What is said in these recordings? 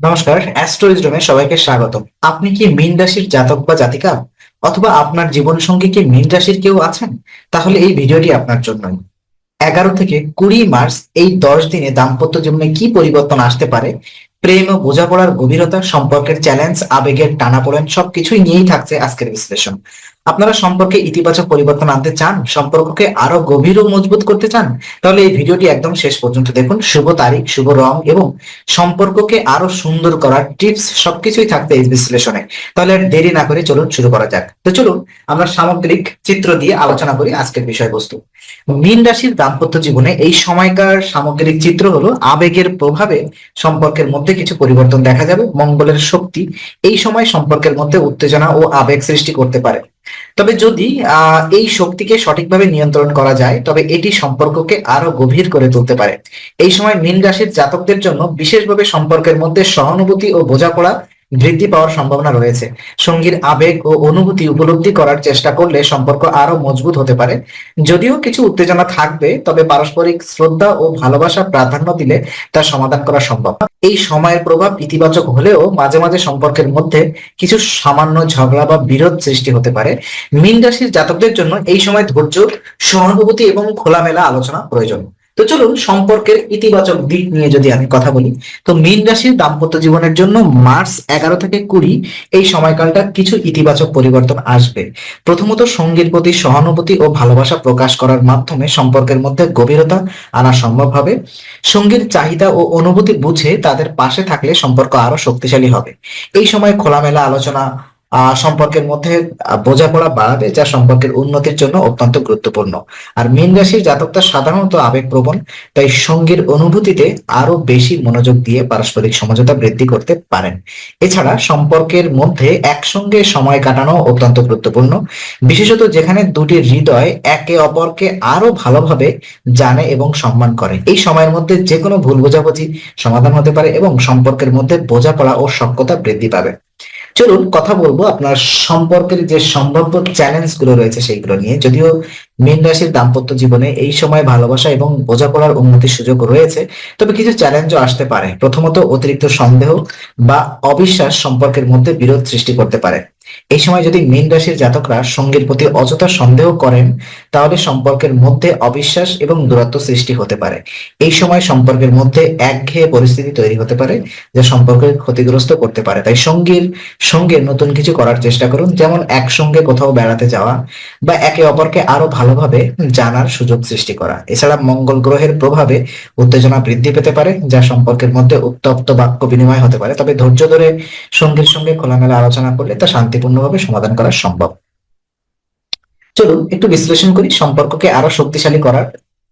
নমস্কার, অ্যাস্ট্রোইজডমে সবাইকে স্বাগত আপনি কি মীন রাশির জাতক বা জাতিকা? অথবা আপনার জীবন সঙ্গী কি মীন রাশির কেউ আছেন? তাহলে এই ভিডিওটি আপনার জন্যই। এগারো থেকে কুড়ি মার্চ এই দশ দিনে দাম্পত্য জীবনে কি পরিবর্তন আসতে পারে? প্রেম ও বোঝাপড়ার গভীরতা সম্পর্কের চ্যালেঞ্জ, আবেগের টানাপোড়েন সবকিছুই নিয়েই থাকছে আজকের বিশ্লেষণ। আপনারা সম্পর্কে ইতিবাচক পরিবর্তন আনতে চান, সম্পর্ককে আরও গভীর ও মজবুত করতে চান, তাহলে এই ভিডিওটি একদম শেষ পর্যন্ত দেখুন। শুভ তারিখ, শুভ রং এবং সম্পর্ককে আরও সুন্দর করার টিপস সবকিছুই থাকবে এই বিশ্লেষণে। তাহলে দেরি না করে চলুন শুরু করা যাক। তো চলুন, আমরা সামগ্রিক চিত্র দিয়ে আলোচনা করি আজকের বিষয়বস্তু। মীন রাশির দাম্পত্য জীবনে এই সময়কার সামগ্রিক চিত্র হলো আবেগের প্রভাবে সম্পর্কের মধ্যে কিছু পরিবর্তন দেখা যাবে, মঙ্গলের শক্তি এই সময় সম্পর্কের মধ্যে উত্তেজনা ও আবেগ সৃষ্টি করতে পারে। তবে যদি এই শক্তিকে সঠিকভাবে নিয়ন্ত্রণ করা যায়, তবে এটি সম্পর্ককে আরও গভীর করে তুলতে পারে। এই সময় মীন রাশির জাতকদের জন্য বিশেষভাবে সম্পর্কের মধ্যে সহানুভূতি ও বোঝাপড়া বৃদ্ধি পাওয়ার সম্ভাবনা রয়েছে। সঙ্গীর আবেগ ও অনুভূতি উপলব্ধি করার চেষ্টা করলে সম্পর্ক আরও মজবুত হতে পারে। যদিও কিছু উত্তেজনা থাকবে, তবে পারস্পরিক শ্রদ্ধা ও ভালোবাসা প্রাধান্য দিলে তা সমাধান করা সম্ভব। এই সময়ের প্রভাব ইতিবাচক হলেও মাঝে মাঝে সম্পর্কের মধ্যে কিছু সামান্য ঝগড়া বা বিরোধ সৃষ্টি হতে পারে। মীন রাশির জাতকদের জন্য এই সময় ধৈর্য, সহানুভূতি এবং খোলামেলা আলোচনা প্রয়োজন। তো চলুন সম্পর্কের ইতিবাচক দিক নিয়ে যদি আমি কথা বলি, তো মীন রাশির দাম্পত্য জীবনের জন্য মার্চ এগারো থেকে কুড়ি এই সময়কালটা কিছু ইতিবাচক পরিবর্তন আসবে। প্রথমত সঙ্গীর প্রতি সহানুভূতি ও ভালোবাসা প্রকাশ করার মাধ্যমে সম্পর্কের মধ্যে গভীরতা আনা সম্ভব হবে। সঙ্গীর চাহিদা ও অনুভূতি বুঝে তাদের পাশে থাকলে সম্পর্ক আরও শক্তিশালী হবে। এই সময় খোলামেলা আলোচনা সম্পর্কের মধ্যে বোঝাপড়া বাড়াবে যা সম্পর্কের উন্নতির জন্য অত্যন্ত গুরুত্বপূর্ণ। আর মীন রাশির জাতকটা সাধারণত আবেগপ্রবণ, তাই সঙ্গীর অনুভূতিতে আরও বেশি মনোযোগ দিয়ে পারস্পরিক সমঝোতা বৃদ্ধি করতে পারেন। এছাড়া সম্পর্কের মধ্যে একসঙ্গে সময় কাটানো অত্যন্ত গুরুত্বপূর্ণ, বিশেষত যেখানে দুটি হৃদয় একে অপরকে আরও ভালোভাবে জানে এবং সম্মান করে। এই সময়ের মধ্যে যে কোনো ভুল বোঝাবুঝি সমাধান হতে পারে এবং সম্পর্কের মধ্যে বোঝাপড়া ও সক্ষতা বৃদ্ধি পাবে। চলুন কথা বলব আপনার সম্পর্কের যে সম্ভাব্য চ্যালেঞ্জগুলো রয়েছে সেইগুলো নিয়ে। যদিও মীন রাশির দাম্পত্য জীবনে এই সময় ভালোবাসা এবং বোঝাপড়ার উন্নতির সুযোগ রয়েছে, তবে কিছু চ্যালেঞ্জও আসতে পারে। প্রথমত অতিরিক্ত সন্দেহ বা অবিশ্বাস সম্পর্কের মধ্যে বিরোধ সৃষ্টি করতে পারে। এই সময় যদি মীন রাশির জাতকরা সঙ্গীর প্রতি অযথা সন্দেহ করেন, তাহলে সম্পর্কের মধ্যে অবিশ্বাস এবং দূরত্ব সৃষ্টি হতে পারে। এই সময় সম্পর্কের মধ্যে একঘেয়ে পরিস্থিতি তৈরি হতে পারে, যা সম্পর্কে ক্ষতিগ্রস্ত করতে পারে। তাই সঙ্গীর সঙ্গে নতুন কিছু করার চেষ্টা করুন, যেমন একসঙ্গে কোথাও বেড়াতে যাওয়া বা একে অপরকে আরও ভালোভাবে জানার সুযোগ সৃষ্টি করা। এছাড়া মঙ্গল গ্রহের প্রভাবে উত্তেজনা বৃদ্ধি পেতে পারে, যা সম্পর্কের মধ্যে উত্তপ্ত বাক্য বিনিময় হতে পারে। তবে ধৈর্য ধরে সঙ্গীর সঙ্গে খোলামেলা আলোচনা করলে তা শান্তিপূর্ণভাবে সমাধান করা সম্ভব। চলুন, একটু বিশ্লেষণ করি সম্পর্ককে আরও শক্তিশালী করার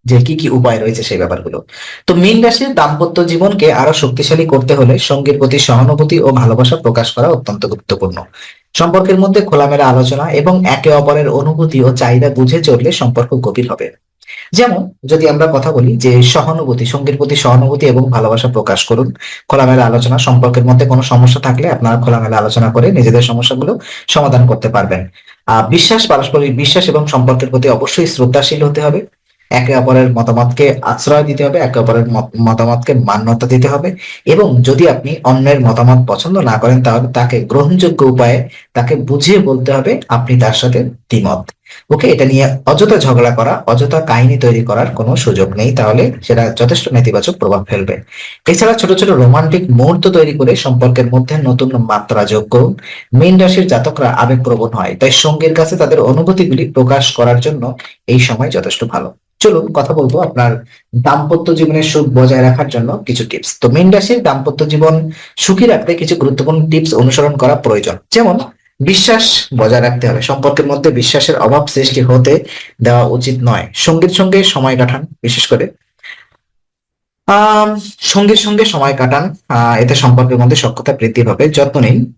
যে কি কি উপায় রয়েছে সেই ব্যাপারগুলো। তো মীন রাশির দাম্পত্য জীবনকে আরও শক্তিশালী করতে হলে সঙ্গীর প্রতি সহানুভূতি ও ভালোবাসা প্রকাশ করা অত্যন্ত গুরুত্বপূর্ণ। সম্পর্কের মধ্যে খোলামেলা আলোচনা এবং একে অপরের অনুভূতি ও চাহিদা বুঝে চললে সম্পর্ক গভীর হবে। যেমন, যদি আমরা কথা বলি যে সহানুভূতি, সঙ্গীর প্রতি সহানুভূতি এবং ভালোবাসা প্রকাশ করুন, খোলামেলা আলোচনা, সম্পর্কের মধ্যে কোনো সমস্যা থাকলে আপনারা খোলামেলা আলোচনা করে নিজেদের সমস্যাগুলো সমাধান করতে পারবেন। আহ, বিশ্বাস, পারস্পরিক বিশ্বাস এবং সম্পর্কের প্রতি অবশ্যই শ্রদ্ধাশীল হতে হবে। একে অপরের মতামতকে আশ্রয় দিতে হবে, একে অপরের মত- মতামতকে মান্যতা দিতে হবে এবং যদি আপনি অন্যের মতামত পছন্দ না করেন তাহলে তাকে গ্রহণযোগ্য উপায়ে তাকে বুঝিয়ে বলতে হবে আপনি তার সাথে দ্বিমত। ওকে, এটা নিয়ে অযথা ঝগড়া করা, অযথা কাহিনী তৈরি করার কোনো সুযোগ নেই, তাহলে সেটা যথেষ্ট নেতিবাচক প্রভাব ফেলবে। এছাড়া ছোট ছোট রোমান্টিক মুহূর্ত তৈরি করে সম্পর্কের মধ্যে নতুন মাত্রা যোগ করুন। মীন রাশির জাতকরা আবেগপ্রবণ হয়, তাই সঙ্গীর কাছে তাদের অনুভূতিগুলি প্রকাশ করার জন্য এই সময় যথেষ্ট ভালো। চলুন কথা বলব আপনার দাম্পত্য জীবনের সুখ বজায় রাখার জন্য কিছু টিপস তো মীন রাশির দাম্পত্য জীবন সুখী রাখতে কিছু গুরুত্বপূর্ণ টিপস অনুসরণ করা প্রয়োজন। যেমন, বিশ্বাস বজায় রাখতে হবে। সম্পর্কের মধ্যে বিশ্বাসের অভাব সৃষ্টি হতে দেওয়া উচিত নয়। সঙ্গীর সঙ্গে সময় কাটান, বিশেষ করে। আহ সঙ্গীর সঙ্গে সময় কাটান। এতে সম্পর্কের মধ্যে সক্ষতা বৃদ্ধি পাবে। যত্ন নিন।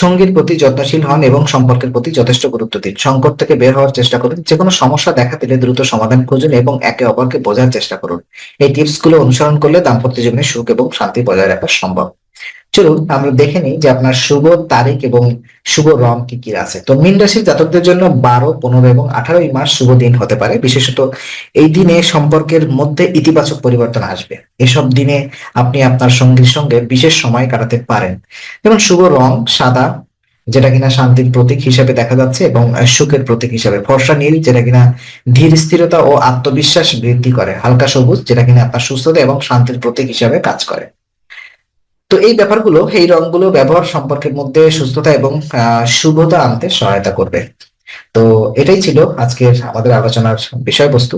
সঙ্গীর প্রতি যত্নশীল হন এবং সম্পর্কের প্রতি যথেষ্ট গুরুত্ব দিন। সংকট থেকে বের হওয়ার চেষ্টা করুন। যে কোনো সমস্যা দেখা দিলে দ্রুত সমাধান খুঁজুন এবং একে অপরকে বোঝার চেষ্টা করুন। এই টিপসগুলো অনুসরণ করলে দাম্পত্য জীবনে সুখ এবং শান্তি বজায় রাখা সম্ভব। চলুন আমরা দেখে নিই যে আপনার শুভ তারিখ এবং শুভ রং কি কি আছে। তো মীন রাশির জাতকদের জন্য বারো, পনেরো এবং আঠারোই মাস শুভ দিন হতে পারে। বিশেষত এই দিনে সম্পর্কের মধ্যে ইতিবাচক পরিবর্তন আসবে। এসব দিনে আপনি আপনার সঙ্গীর সঙ্গে বিশেষ সময় কাটাতে পারেন। যেমন শুভ রং সাদা, যেটা কিনা শান্তির প্রতীক হিসেবে দেখা যাচ্ছে এবং সুখের প্রতীক হিসেবে। ফর্সা নীল, যেটা কিনা ধীর স্থিরতা ও আত্মবিশ্বাস বৃদ্ধি করে। হালকা সবুজ, যেটা কিনা আপনার সুস্থতা এবং শান্তির প্রতীক হিসেবে কাজ করে। তো এই ব্যাপারগুলো এই রংগুলো ব্যবহার সম্পর্কের মধ্যে সুস্থতা এবং শুভতা আনতে সহায়তা করবে। তো এটাই ছিল আজকের আমাদের আলোচনার বিষয়বস্তু।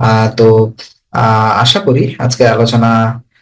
আহ, তো আশা করি আজকের আলোচনা